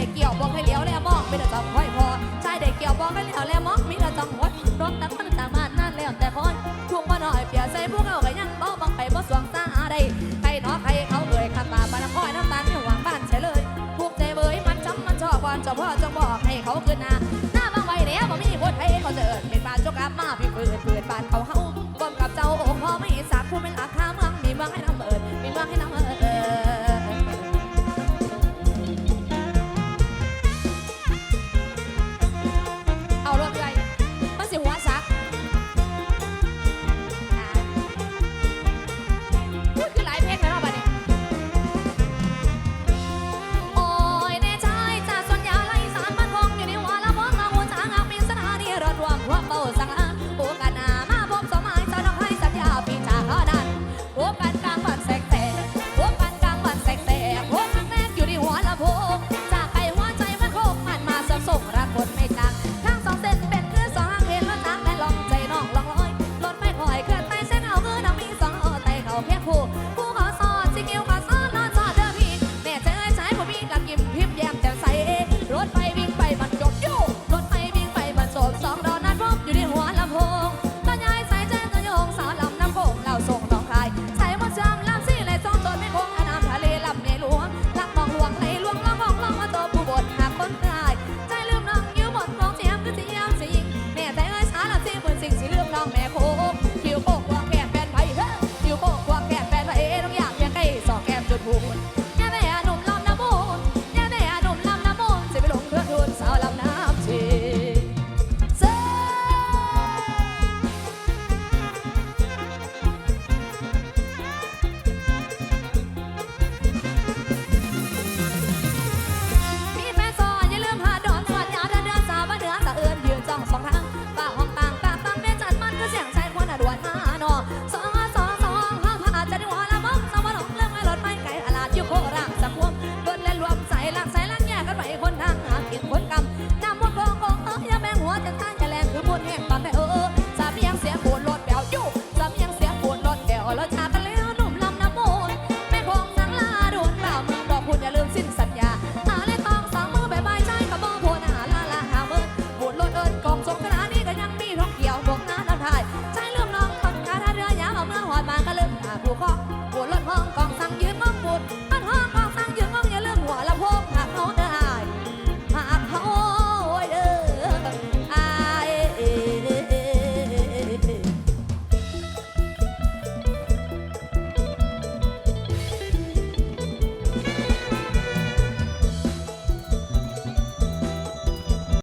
ได้เกี่ยวบอกให้เลี้ยวแล้วมองม่ต้องห้อยพอชายเด็กเกี่ยวบอกให้เลี้ยวแล้วมองมีแต่จังห้อรถตักมันต่างมานนั่นแล้วแต่คนทุกมาหน่อยเปียใส่พวกเขาก็ยังเบาบังไปบ่สวงตาใดใครเนาะใครเขาเอ่ยขับตาปานคอยน้ำตาไม่หวังบ้านใช่เลยพวกใจเบยมันจำมันชอบวันจะพ่อจะบอกให้เขาขึ้นหน้าหน้าบางไว้แล้วบ่มีคนให้เขาจเอิญเป็นปานจกกลับมาพี่เปิดเปิดปานเขาเฮาก้มกับเจ้าโอ้พอไม่สักผู้ไม่ราคาเมืองมีเมืองให้น้ำ จากส่ว 我